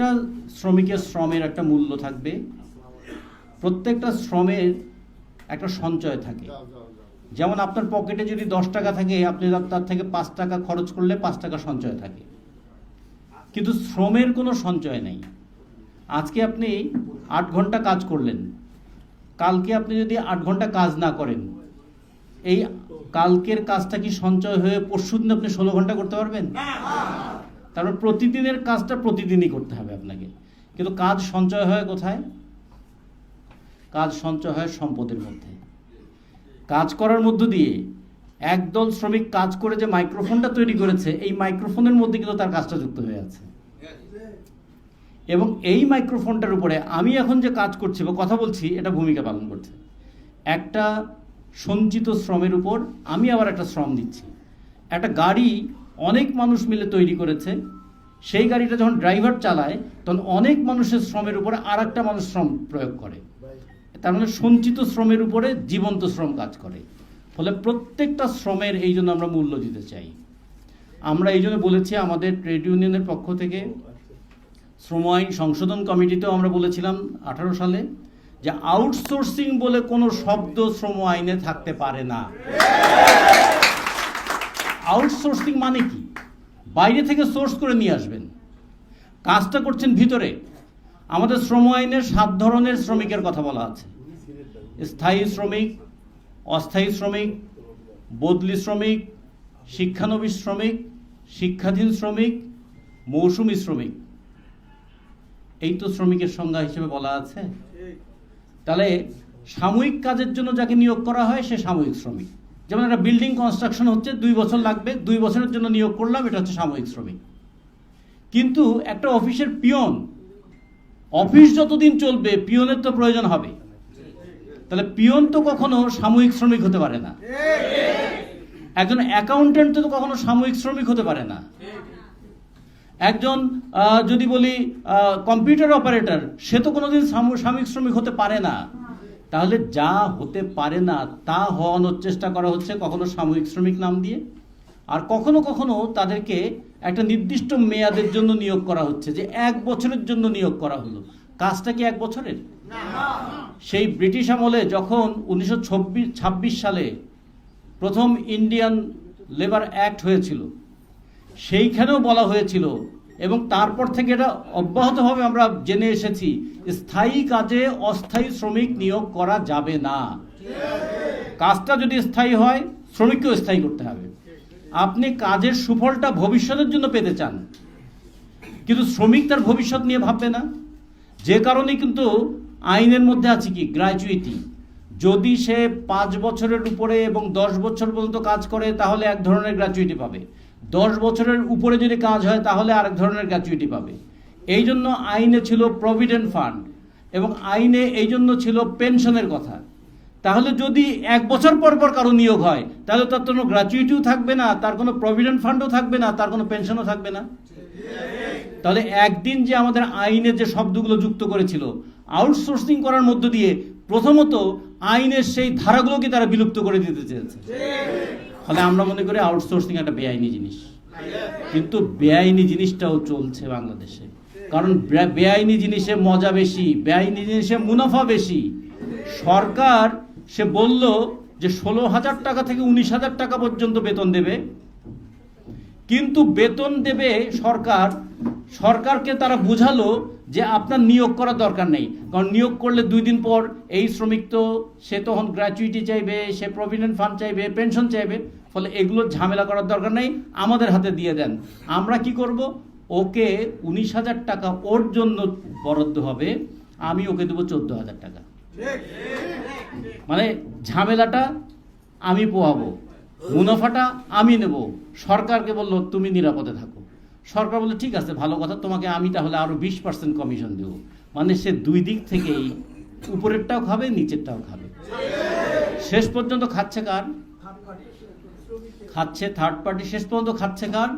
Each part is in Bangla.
একটা শ্রমিকের শ্রমের একটা মূল্য থাকবে। প্রত্যেকটা শ্রমের একটা সঞ্চয় থাকে। যেমন আপনার পকেটে যদি দশ টাকা থাকে আপনি তার- তার থেকে পাঁচ টাকা খরচ করলে পাঁচ টাকা সঞ্চয় থাকে। কিন্তু শ্রমের কোনো সঞ্চয় নেই। আজকে আপনি আট ঘণ্টা কাজ করলেন। কালকে আপনি যদি আট ঘণ্টা কাজ না করেন এই কালকের কাজটা কি সঞ্চয় হয়ে পরশু দিন আপনি ষোলো ঘণ্টা করতে পারবেন? তারপর প্রতিদিনের কাজটা প্রতিদিনই করতে হবে আপনাকে। কিন্তু কাজ সঞ্চয় হয় কোথায়? কাজ সঞ্চয় হয় সম্পদের মধ্যে। কাজ করার মধ্য দিয়ে একদল শ্রমিক কাজ করে যে মাইক্রোফোনটা তৈরি করেছে, এই মাইক্রোফোনের মধ্যে কিন্তু তার কাজটা যুক্ত হয়ে আছে। এবং এই মাইক্রোফোনটার উপরে আমি এখন যে কাজ করছি বা কথা বলছি, এটা ভূমিকা পালন করছে। একটা সঞ্চিত শ্রমের উপর আমি আবার একটা শ্রম দিচ্ছি। একটা গাড়ি অনেক মানুষ মিলে তৈরি করেছে। সেই গাড়িটা যখন ড্রাইভার চালায়, তখন অনেক মানুষের শ্রমের উপরে আর একটা মানুষ শ্রম প্রয়োগ করে। তার মানে সঞ্চিত শ্রমের উপরে জীবন্ত শ্রম কাজ করে। ফলে প্রত্যেকটা শ্রমের এই জন্য আমরা মূল্য দিতে চাই। আমরা এই জন্য বলেছি আমাদের ট্রেড ইউনিয়নের পক্ষ থেকে, শ্রম আইন সংশোধন কমিটিতেও আমরা বলেছিলাম আঠারো সালে যে আউটসোর্সিং বলে কোনো শব্দ শ্রম আইনে থাকতে পারে না। আউটসোর্সিং মানে কি? বাইরে থেকে সোর্স করে নিয়ে আসবেন। কাজটা করছেন ভিতরে। আমাদের শ্রম আইনে সাত ধরনের শ্রমিকের কথা বলা আছে। স্থায়ী শ্রমিক, অস্থায়ী শ্রমিক, বদলি শ্রমিক শিক্ষানবিশ শ্রমিক, শিক্ষাধীন শ্রমিক, মৌসুমী শ্রমিক। এই তো শ্রমিকের সংজ্ঞা হিসেবে বলা আছে। তাহলে সাময়িক কাজের জন্য যাকে নিয়োগ করা হয়, সে সাময়িক শ্রমিক। যেমন একটা বিল্ডিং কনস্ট্রাকশন হচ্ছে, দুই বছর লাগবে, দুই বছরের জন্য নিয়োগ করলাম, এটা হচ্ছে সাময়িক শ্রমিক। কিন্তু একটা অফিসের পিয়ন, অফিস যতদিন চলবে, পিয়নের তো প্রয়োজন হবে। তাহলে পিয়ন তো কখনো সাময়িক শ্রমিক হতে পারে না। একজন অ্যাকাউন্টেন্ট তো কখনো সাময়িক শ্রমিক হতে পারে না। একজন যদি বলি কম্পিউটার অপারেটর সে তো কোনোদিন সাম- সাময়িক শ্রমিক হতে পারে না। তাহলে যা হতে পারে না তা হওয়ানোর চেষ্টা করা হচ্ছে কখনো সাময়িক শ্রমিক নাম দিয়ে, আর কখনো কখনো তাদেরকে একটা নির্দিষ্ট মেয়াদের জন্য নিয়োগ করা হচ্ছে, যে এক বছরের জন্য নিয়োগ করা হলো। কাজটা কি এক বছরের? সেই ব্রিটিশ আমলে যখন উনিশশো ছাব্বিশ সালে প্রথম ইন্ডিয়ান লেবার অ্যাক্ট হয়েছিল, সেইখানেও বলা হয়েছিল এবং তারপর থেকে এটা অব্যাহতভাবে আমরা জেনে এসেছি, স্থায়ী কাজে অস্থায়ী শ্রমিক নিয়োগ করা যাবে না। কাজটা যদি স্থায়ী হয়, শ্রমিককেও স্থায়ী করতে হবে। আপনি কাজের সুফলটা ভবিষ্যতের জন্য পেতে চান, কিন্তু শ্রমিক তার ভবিষ্যৎ নিয়ে ভাববে না। যে কারণে কিন্তু আইনের মধ্যে আছে কি, গ্র্যাচুইটি। যদি সে পাঁচ বছরের উপরে এবং দশ বছর পর্যন্ত কাজ করে, তাহলে এক ধরনের গ্র্যাচুইটি পাবে। দশ বছরের উপরে যদি কাজ হয়, তাহলে আরেক ধরনের গ্র্যাচুইটি পাবে। এই জন্য আইনে ছিল প্রভিডেন্ট ফান্ড এবং আইনে এই জন্য ছিল পেনশনের কথা। তাহলে যদি এক বছর পর পর কারও নিয়োগ হয়, তাহলে তার কোনো গ্র্যাচুইটিও থাকবে না, তার কোনো প্রভিডেন্ট ফান্ডও থাকবে না, তার কোনো পেনশনও থাকবে না। তাহলে একদিন যে আমাদের আইনে যে শব্দগুলো যুক্ত করেছিল আউটসোর্সিং করার মধ্য দিয়ে প্রথমত আইনের সেই ধারাগুলোকে তারা বিলুপ্ত করে দিতে চেয়েছে। ফলে আমরা মনে করি আউটসোর্সিং একটা বেআইনি জিনিস। কিন্তু বেআইনি জিনিসটাও চলছে বাংলাদেশে। কারণ বেআইনি জিনিসে মজা বেশি, বেআইনি জিনিসে মুনাফা বেশি। সরকার, সে বলল যে ষোলো হাজার টাকা থেকে উনিশ হাজার টাকা পর্যন্ত বেতন দেবে। কিন্তু বেতন দেবে সরকার সরকারকে তারা বুঝালো যে আপনার নিয়োগ করার দরকার নেই। কারণ নিয়োগ করলে দুই দিন পর এই শ্রমিক তো, সে তখন গ্র্যাচুইটি চাইবে, সে প্রভিডেন্ট ফান্ড চাইবে পেনশন চাইবে, ফলে এগুলোর ঝামেলা করার দরকার নেই, আমাদের হাতে দিয়ে দেন। আমরা কি করব? ওকে উনিশ হাজার টাকা ওর জন্য বরাদ্দ হবে, আমি ওকে দেবো চোদ্দ হাজার টাকা। মানে ঝামেলাটা আমি পোহাবো, মুনাফাটা আমি নেব। সরকারকে বলল, তুমি নিরাপদে থাকো। সরকার বলে, ঠিক আছে, ভালো কথা, তোমাকে আমি তাহলে আরও বিশ পার্সেন্ট কমিশন দেবো। মানে সে দুই দিক থেকেই উপরেরটাও খাবে, নিচেরটাও খাবে। শেষ পর্যন্ত খাচ্ছে কার? খাচ্ছে থার্ড পার্টি শেষ পর্যন্ত খাচ্ছে কার?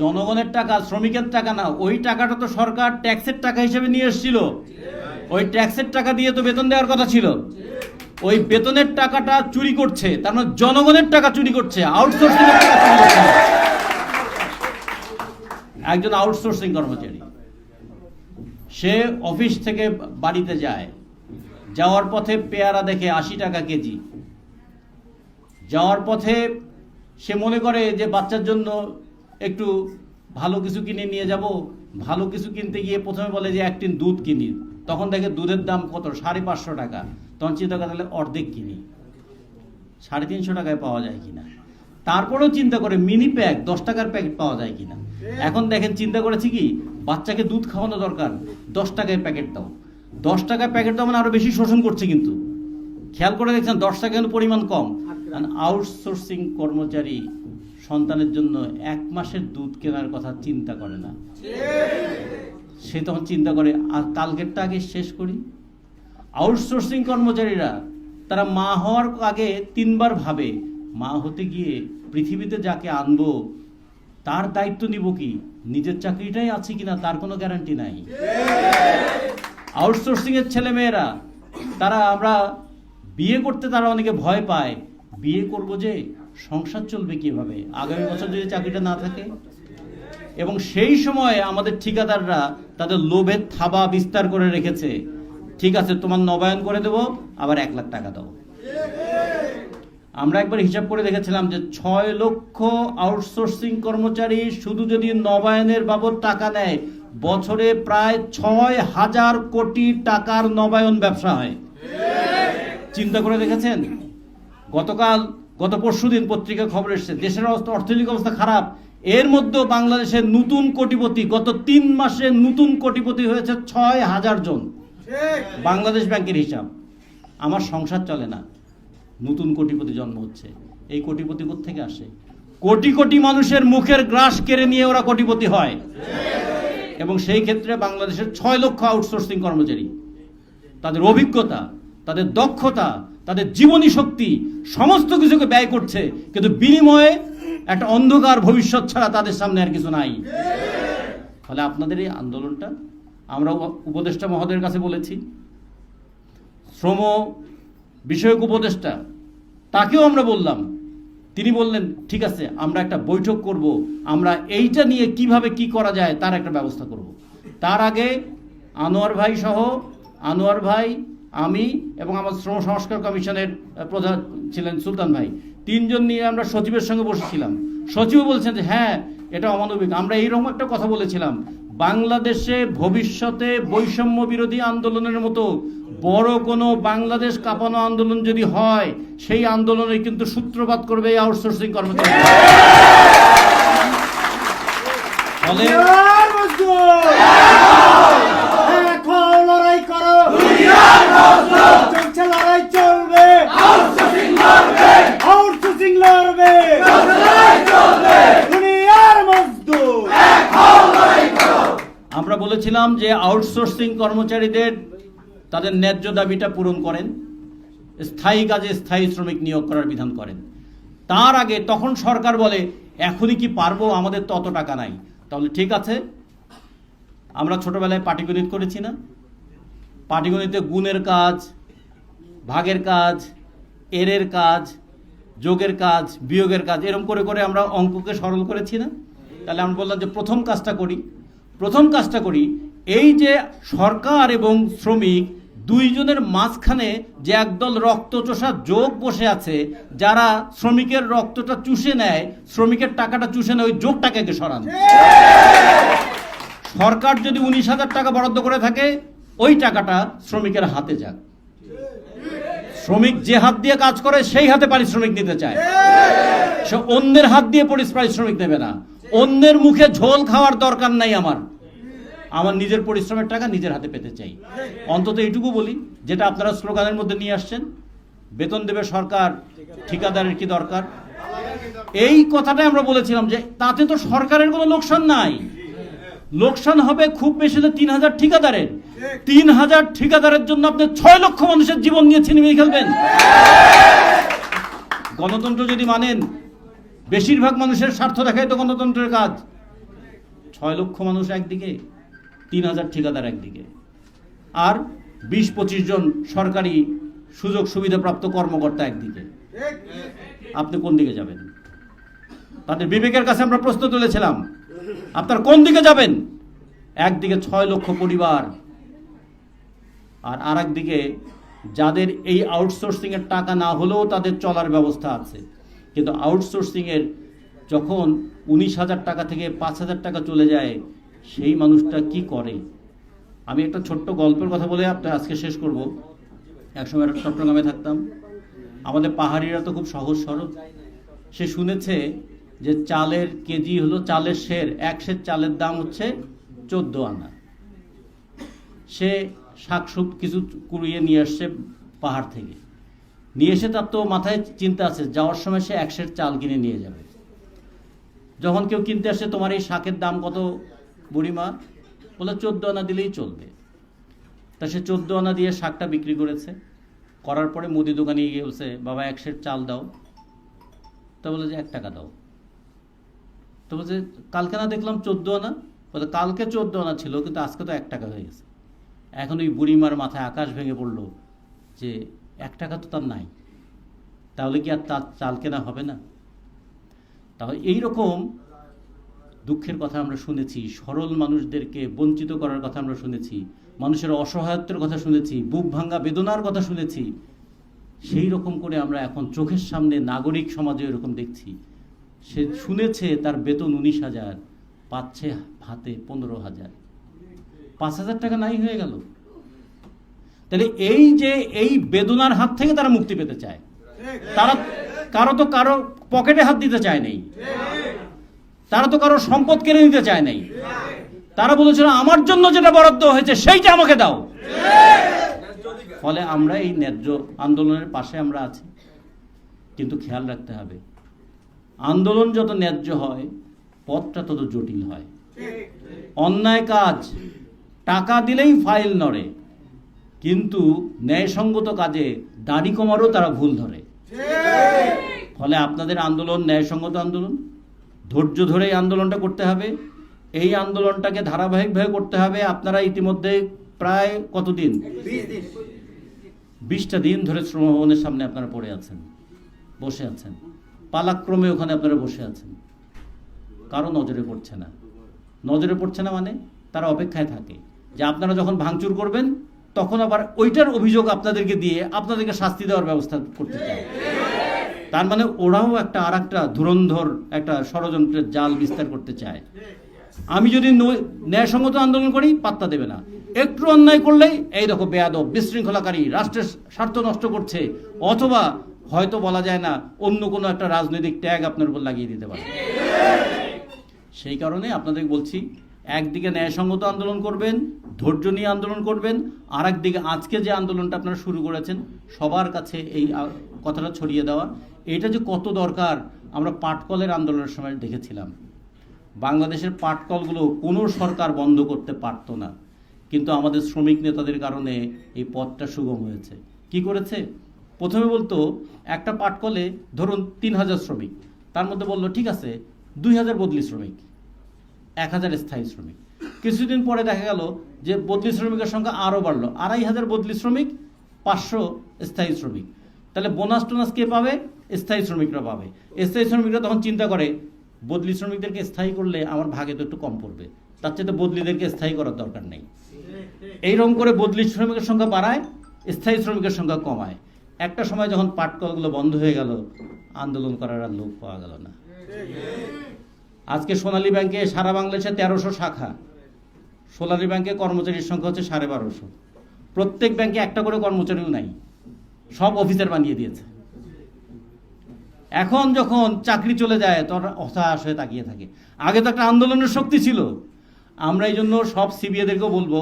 জনগণের টাকা, শ্রমিকের টাকা না, ওই টাকাটা তো সরকার ট্যাক্সের টাকা হিসেবে নিয়ে এসেছিল। ওই ট্যাক্সের টাকা দিয়ে তো বেতন দেওয়ার কথা ছিল। ওই বেতনের টাকাটা চুরি করছে, তার মানে জনগণের টাকা চুরি করছে আউটসোর্সিং টাকা চুরি করছে। একজন আউটসোর্সিং কর্মচারী। সে অফিস থেকে বাড়িতে যায়, যাওয়ার পথে পেয়ারা দেখে আশি টাকা কেজি। যাওয়ার পথে সে মনে করে যে বাচ্চার জন্য একটু ভালো কিছু কিনে নিয়ে যাব, ভালো কিছু কিনতে গিয়ে প্রথমে বলে যে এক টিন দুধ কিনি। তখন দেখে দুধের দাম কত? সাড়ে পাঁচশো টাকা। তখন চিন্তা করে তাহলে অর্ধেক কিনি। সাড়ে তিনশো টাকায় পাওয়া যায় কিনা? তারপরেও চিন্তা করে, মিনি প্যাক, দশ টাকার প্যাকেট পাওয়া যায় কিনা? এখন দেখেন চিন্তা করেছি কি, বাচ্চাকে দুধ খাওয়ানো দরকার, দশ টাকায় প্যাকেট দাও। দশ টাকায় প্যাকেট দাও মানে আরও বেশি শোষণ করছে কিন্তু। খেয়াল করে দেখছেন, দশ টাকা কিন্তু পরিমাণ কম। আউটসোর্সিং কর্মচারী সন্তানের জন্য এক মাসের দুধ কেনার কথা চিন্তা করে না। সে তখন চিন্তা করে, আর কালকেরটা আগে শেষ করি? আউটসোর্সিং কর্মচারীরা, তারা মা হওয়ার আগে তিনবার ভাবে, মা হতে গিয়ে পৃথিবীতে যাকে আনব তার দায়িত্ব নিব কি? নিজের চাকরিটাই আছে কিনা তার কোনো গ্যারান্টি নাই। আউটসোর্সিং এর ছেলে মেয়েরা তারা আমরা বিয়ে করতে তারা অনেকে ভয় পায়। বিয়ে করব যে, সংসার চলবে কীভাবে? আগামী বছর যদি চাকরিটা না থাকে? এবং সেই সময় আমাদের ঠিকাদাররা তাদের লোভের থাবা বিস্তার করে রেখেছে। ঠিক আছে, তোমার নবায়ন করে দেবো, আবার এক লাখ টাকা দাও। আমরা একবার হিসাব করে দেখেছিলাম যে ছয় লক্ষ আউটসোর্সিং কর্মচারী শুধু যদি নবায়নের বাবদ টাকা নেয় বছরে প্রায় ছয় হাজার কোটি টাকার নবায়ন ব্যবসা হয়। চিন্তা করে দেখেছেন? গতকাল গত পরশুদিন পত্রিকা খবর এসেছে দেশের অবস্থা অর্থনৈতিক অবস্থা খারাপ। এর মধ্যে বাংলাদেশের নতুন কোটিপতি গত তিন মাসে নতুন কোটিপতি হয়েছে ছয় হাজার জন। বাংলাদেশ ব্যাংকের হিসাব। আমার সংসার চলে না। নতুন কোটিপতি জন্ম হচ্ছে। এই কোটিপতি থেকে আসে? কোটি কোটি মানুষের মুখের গ্রাস কেড়ে নিয়ে ওরা কোটিপতি হয়। এবং সেই ক্ষেত্রে বাংলাদেশের ছয় লক্ষ আউটসোর্সিং কর্মচারী। তাদের অভিজ্ঞতা, তাদের দক্ষতা, তাদের জীবনী শক্তি, সমস্ত কিছুকে ব্যয় করছে। কিন্তু বিনিময়ে একটা অন্ধকার ভবিষ্যৎ ছাড়া তাদের সামনে আর কিছু নাই। ফলে আপনাদের এই আন্দোলনটা, আমরা উপদেষ্টা মহোদয়ের কাছে বলেছি, শ্রম বিষয়ক উপদেষ্টা, তাকেও আমরা বললাম। তিনি বললেন, ঠিক আছে, আমরা একটা বৈঠক করব, আমরা এইটা নিয়ে কীভাবে কি করা যায় তার একটা ব্যবস্থা করব। তার আগে আনোয়ার ভাই সহ, আনোয়ার ভাই, আমি এবং আমার শ্রম সংস্কার কমিশনের প্রধান ছিলেন সুলতান ভাই। তিনজন নিয়ে আমরা সচিবের সঙ্গে বসেছিলাম। সচিব বলছেন যে হ্যাঁ এটা অমানবিক। আমরা এইরকম একটা কথা বলেছিলাম। বাংলাদেশে ভবিষ্যতে বৈষম্য বিরোধী আন্দোলনের মতো বড় কোনো বাংলাদেশ কাঁপানো আন্দোলন যদি হয় সেই আন্দোলনে কিন্তু সূত্রপাত করবে এই আউটসোর্সিং কর্মচারী। ফলে দুনিয়ার লড়াই করো। চলছে লড়াই চলবে আউটসোর্সিং লড়বে দুনিয়ার মজদুর আমরা বলেছিলাম যে আউটসোর্সিং কর্মচারীদের তাদের ন্যায্য দাবিটা পূরণ করেন, স্থায়ী কাজে স্থায়ী শ্রমিক নিয়োগ করার বিধান করেন। তার আগে তখন সরকার বলে, এখনই কি পারব? আমাদের তত টাকা নাই। তাহলে ঠিক আছে, আমরা ছোটবেলায় পাটিগণিত করেছি না। পাটিগণিতে গুণের কাজ, ভাগের কাজ, এরের কাজ, যোগের কাজ, বিয়োগের কাজ এরকম করে করে আমরা অঙ্ককে সরল করেছি না। তাহলে আমরা বললাম যে প্রথম কাজটা করি। প্রথম কাজটা করি, এই যে সরকার এবং শ্রমিক দুইজনের মাঝখানে যে একদল রক্তচোষা যোগ বসে আছে, যারা শ্রমিকের রক্তটা চুষে নেয়, শ্রমিকের টাকাটা চুষে নেয়, ওই যোগটাকে আগে সরান। সরকার যদি উনিশ হাজার টাকা বরাদ্দ করে থাকে, ওই টাকাটা শ্রমিকের হাতে যাক। শ্রমিক যে হাত দিয়ে কাজ করে, সেই হাতে পারিশ্রমিক নিতে চায়। সে অন্যের হাত দিয়ে পারিশ্রমিক নেবে না। অন্যের মুখে ঝোল খাওয়ার দরকার নাই আমার। আমার নিজের পরিশ্রমের টাকা নিজের হাতে পেতে চাই। অন্তত এইটুকু বলি, যেটা আপনারা স্লোগানের মধ্যে নিয়ে আসছেন, বেতন দেবে সরকার, ঠিকাদারের কি দরকার? এই কথাটাই আমরা বলেছিলাম যে, তাতে তো সরকারের কোনো লোকসান নাই। লোকসান হবে খুব বেশি হলে তিন হাজার ঠিকাদারের। তিন হাজার ঠিকাদারের জন্য আপনি ছয় লক্ষ মানুষের জীবন নিয়ে ছিনিমিনি খেলবেন। গণতন্ত্র যদি মানেন বেশিরভাগ মানুষের স্বার্থ দেখায় তো গণতন্ত্রের কাজ। ছয় লক্ষ মানুষ একদিকে, তিন হাজার ঠিকাদার একদিকে। আর বিশ, পঁচিশ জন সরকারি সুযোগ সুবিধাপ্রাপ্ত কর্মকর্তা একদিকে। আপনি কোন দিকে যাবেন? তাদের বিবেকের কাছে আমরা প্রশ্ন তুলেছিলাম। আপনার কোন দিকে যাবেন? একদিকে ছয় লক্ষ পরিবার, আর আর একদিকে যাদের এই আউটসোর্সিংয়ের টাকা না হলেও তাদের চলার ব্যবস্থা আছে। কিন্তু আউটসোর্সিংয়ের যখন উনিশ হাজার টাকা থেকে পাঁচ হাজার টাকা চলে যায়, সেই মানুষটা কি করে? আমি একটা ছোট্ট গল্পের কথা বলে আপনার আজকে শেষ করব। একসময় একটা চট্টগ্রামে থাকতাম। আমাদের পাহাড়িরা তো খুব সহজ সরল। সে শুনেছে যে চালের কেজি হলো চালের শের এক সের চালের দাম হচ্ছে চোদ্দ আনা। সে শাক সব কিছু কুড়িয়ে নিয়ে আসছে পাহাড় থেকে। নিয়ে এসে তার তো মাথায় চিন্তা আছে, যাওয়ার সময় সে এক সের চাল কিনে নিয়ে যাবে। যখন কেউ কিনতে আসে, তোমার এই শাকের দাম কত বুড়িমা বলে, চোদ্দ আনা দিলেই চলবে। তা সে চোদ্দ আনা দিয়ে শাকটা বিক্রি করেছে। করার পরে মুদি দোকানে গিয়ে বলছে, বাবা, এক সের চাল দাও। তা বলে যে, এক টাকা দাও। তো বলছে, কালকে না দেখলাম চোদ্দ আনা? বলে, কালকে চোদ্দ আনা ছিল, কিন্তু আজকে তো এক টাকা হয়ে গেছে। এখন ওই বুড়িমার মাথায় আকাশ ভেঙে পড়ল যে এক টাকা তো তার নাই। তাহলে কি আর তার চাল কেনা হবে না? তাহলে এইরকম দুঃখের কথা আমরা শুনেছি, সরল মানুষদেরকে বঞ্চিত করার কথা আমরা শুনেছি, মানুষের অসহায়ত্বের কথা শুনেছি, বুক ভাঙ্গা বেদনার কথা শুনেছি। সেই রকম করে আমরা এখন চোখের সামনে নাগরিক সমাজে এরকম দেখছি। সে শুনেছে তার বেতন উনিশ হাজার, পাচ্ছে হাতে পনেরো হাজার। পাঁচ হাজার টাকা নাই হয়ে গেল। তাহলে এই যে এই বেদনার হাত থেকে তারা মুক্তি পেতে চায়। তারা, কারও তো কারও পকেটে হাত দিতে চায় নেই। তারা তো কারও সম্পদ কেড়ে নিতে চায় নাই। তারা বলেছিল, আমার জন্য যেটা বরাদ্দ হয়েছে, সেইটা আমাকে দাও। ফলে আমরা এই ন্যায্য আন্দোলনের পাশে আমরা আছি। কিন্তু খেয়াল রাখতে হবে, আন্দোলন যত ন্যায্য হয়, পথটা তত জটিল হয়। অন্যায় কাজ টাকা দিলেই ফাইল নড়ে কিন্তু ন্যায়সঙ্গত কাজে দাড়ি কমারও তারা ভুল ধরে। ফলে আপনাদের আন্দোলন ন্যায়সঙ্গত আন্দোলন, ধৈর্য ধরে এই আন্দোলনটা করতে হবে। এই আন্দোলনটাকে ধারাবাহিকভাবে করতে হবে। আপনারা ইতিমধ্যে প্রায় কতদিন? বিশটা দিন ধরে শ্রমভবনের সামনে আপনারা পড়ে আছেন, বসে আছেন। পালাক্রমে ওখানে আপনারা বসে আছেন। কারও নজরে পড়ছে না। নজরে পড়ছে না মানে তারা অপেক্ষায় থাকে যে আপনারা যখন ভাঙচুর করবেন তখন আবার ওইটার অভিযোগ আপনাদেরকে দিয়ে আপনাদেরকে শাস্তি দেওয়ার ব্যবস্থা করতে চায় তার মানে ওরাও একটা আর একটা ধুরন্ধর একটা ষড়যন্ত্রের জাল বিস্তার করতে চায়। আমি যদি ন্যায়সঙ্গত আন্দোলন করি, পাত্তা দেবে না। একটু অন্যায় করলেই এই দেখো বেয়াদব, বিশৃঙ্খলাকারী, রাষ্ট্রের স্বার্থ নষ্ট করছে, অথবা হয়তো বলা যায় না অন্য কোনো একটা রাজনৈতিক ট্যাগ আপনার উপর লাগিয়ে দিতে পারে। সেই কারণে আপনাদের বলছি একদিকে ন্যায়সঙ্গত আন্দোলন করবেন, ধৈর্য নিয়ে আন্দোলন করবেন আর একদিকে আজকে যে আন্দোলনটা আপনারা শুরু করেছেন, সবার কাছে এই কথাটা ছড়িয়ে দেওয়া। এটা যে কত দরকার, আমরা পাটকলের আন্দোলনের সময় দেখেছিলাম। বাংলাদেশের পাটকলগুলো কোনো সরকার বন্ধ করতে পারতো না। কিন্তু আমাদের শ্রমিক নেতাদের কারণে এই পথটা সুগম হয়েছে। কি করেছে? প্রথমে বলতো, একটা পাটকলে ধরুন তিন হাজার শ্রমিক, তার মধ্যে বলল, ঠিক আছে, দুই হাজার বদলি শ্রমিক। এক হাজার স্থায়ী শ্রমিক। কিছুদিন পরে দেখা গেল যে বদলি শ্রমিকের সংখ্যা আরও বাড়লো। আড়াই হাজার বদলি শ্রমিক, পাঁচশো স্থায়ী শ্রমিক। তাহলে বোনাস টোনাস কে পাবে? স্থায়ী শ্রমিকরা পাবে। স্থায়ী শ্রমিকরা তখন চিন্তা করে, বদলি শ্রমিকদেরকে স্থায়ী করলে আমার ভাগে তো একটু কম পড়বে। তার চেয়ে তো বদলিদেরকে স্থায়ী করার দরকার নেই। এইরকম করে বদলি শ্রমিকের সংখ্যা বাড়ায়, স্থায়ী শ্রমিকের সংখ্যা কমায়। একটা সময় যখন পাটকলগুলো বন্ধ হয়ে গেল, আন্দোলন করার আর লোক পাওয়া গেল না। আজকে সোনালী ব্যাংকে সারা বাংলাদেশে তেরোশো শাখা। সোনালী ব্যাংকে কর্মচারীর সংখ্যা হচ্ছে সাড়ে বারোশো। প্রত্যেক ব্যাংকে একটা করে কর্মচারীও নাই। সব অফিসার বানিয়ে দিয়েছে। এখন যখন চাকরি চলে যায়, তখন হতাশ হয়ে তাকিয়ে থাকে। আগে তো একটা আন্দোলনের শক্তি ছিল। আমরা এই জন্য সব সিবিএদেরকেও বলব,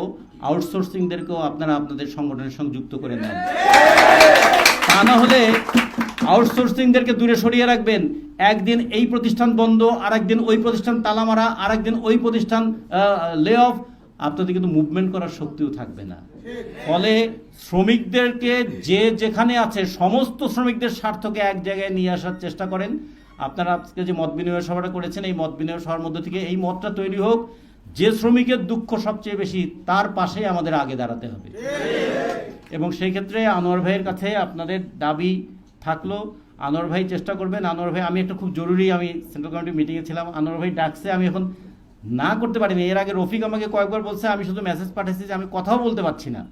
আউটসোর্সিংদেরকেও আপনারা আপনাদের সংগঠনের সঙ্গে যুক্ত করে নেন। তা না হলে আউটসোর্সিংদেরকে দূরে সরিয়ে রাখবেন। একদিন এই প্রতিষ্ঠান বন্ধ আর একদিন ওই প্রতিষ্ঠান তালা মারা আর একদিন ওই প্রতিষ্ঠান লে অফ আপনাদের কিন্তু মুভমেন্ট করার শক্তিও থাকবে না। ফলে শ্রমিকদেরকে যে যেখানে আছে, সমস্ত শ্রমিকদের স্বার্থকে এক জায়গায় নিয়ে আসার চেষ্টা করেন। আপনারা আজকে যে মত বিনিময় সভাটা করেছেন, এই মত বিনিময় সভার মধ্যে থেকে এই মতটা তৈরি হোক। যে শ্রমিকের দুঃখ সবচেয়ে বেশি, তার পাশেই আমাদের আগে দাঁড়াতে হবে। এবং সেই ক্ষেত্রে আনোয়ার ভাইয়ের কাছে আপনাদের দাবি থাকল। আনোয়ার ভাই, চেষ্টা করবেন। আনোয়ার ভাই, আমি একটা খুব জরুরি, আমি সেন্ট্রাল কমিটি মিটিংয়ে ছিলাম। আনোয়ার ভাই ডাকছে, আমি এখন না করতে পারিনি। এর আগে রফিক আমাকে কয়েকবার বলছে, আমি শুধু মেসেজ পাঠিয়েছি যে আমি কথাও বলতে পারছি না।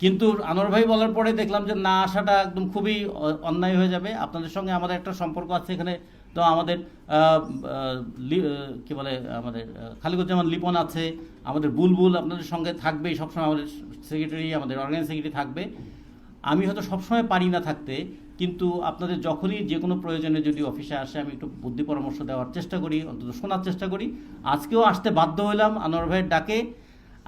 কিন্তু আনোয়ার ভাই বলার পরে দেখলাম যে না, আসাটা একদম খুবই অন্যায় হয়ে যাবে। আপনাদের সঙ্গে আমাদের একটা সম্পর্ক আছে এখানে তো আমাদের কি বলে, আমাদের খালিকুজ্জামান লিপন আছে, আমাদের বুলবুল আপনাদের সঙ্গে থাকবেই, সবসময় আমাদের সেক্রেটারি আমাদের অর্গানাইজ সেক্রেটারি থাকবে। আমি হয়তো সবসময় পারি না থাকতে, কিন্তু আপনাদের যখনই যে কোনো প্রয়োজনে যদি অফিসে আসে, আমি একটু বুদ্ধি পরামর্শ দেওয়ার চেষ্টা করি, অন্তত শোনার চেষ্টা করি। আজকেও আসতে বাধ্য হলাম আনোয়ার ভাইয়ের ডাকে।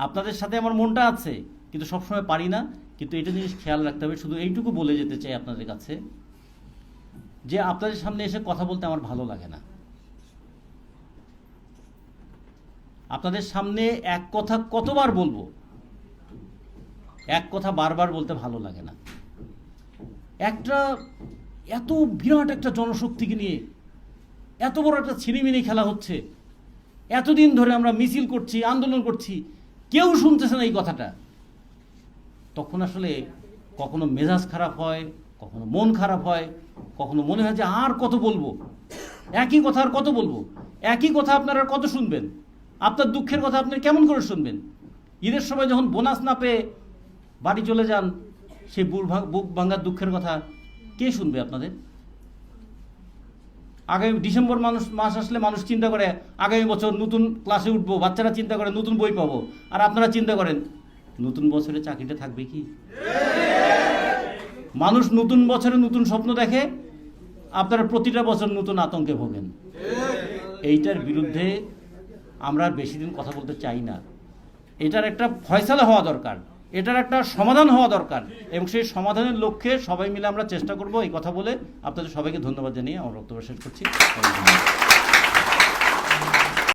আপনাদের সাথে আমার মনটা আছে, কিন্তু সবসময় পারি না। কিন্তু এটা জিনিস খেয়াল রাখতে হবে, শুধু এইটুকু বলে যেতে চাই আপনাদের কাছে। যে আপনাদের সামনে এসে কথা বলতে আমার ভালো লাগে না। আপনাদের সামনে এক কথা কতবার বলব? এক কথা বারবার বলতে ভালো লাগে না। একটা, এত বিরাট একটা জনশক্তিকে নিয়ে এত বড় একটা ছিনিমিনি খেলা হচ্ছে। এতদিন ধরে আমরা মিছিল করছি, আন্দোলন করছি, কেউ শুনতেছে না এই কথাটা। তখন আসলে কখনো মেজাজ খারাপ হয়, কখনো মন খারাপ হয় কখনো মনে হয় যে আর কত বলব? একই কথা আর কত বলব? একই কথা আপনারা কত শুনবেন? আপনার দুঃখের কথা আপনি কেমন করে শুনবেন? ঈদের সময় যখন বোনাস না পেয়ে বাড়ি চলে যান, সেই বুক ভাঙ্গার দুঃখের কথা কে শুনবে আপনাদের? আগামী ডিসেম্বর মানুষ মাস আসলে মানুষ চিন্তা করে, আগামী বছর নতুন ক্লাসে উঠবো, বাচ্চারা চিন্তা করে নতুন বই পাবো। আর আপনারা চিন্তা করেন, নতুন বছরে চাকরিটা থাকবে কি? মানুষ নতুন বছরে নতুন স্বপ্ন দেখে, আপনারা প্রতিটা বছর নতুন আতঙ্কে ভোগেন। এইটার বিরুদ্ধে আমরা বেশি দিন কথা বলতে চাই না। এটার একটা ফয়সালা হওয়া দরকার, এটার একটা সমাধান হওয়া দরকার এবং সেই সমাধানের লক্ষ্যে সবাই মিলে আমরা চেষ্টা করব এই কথা বলে। আপনাদের সবাইকে ধন্যবাদ জানিয়ে আমার বক্তব্য শেষ করছি।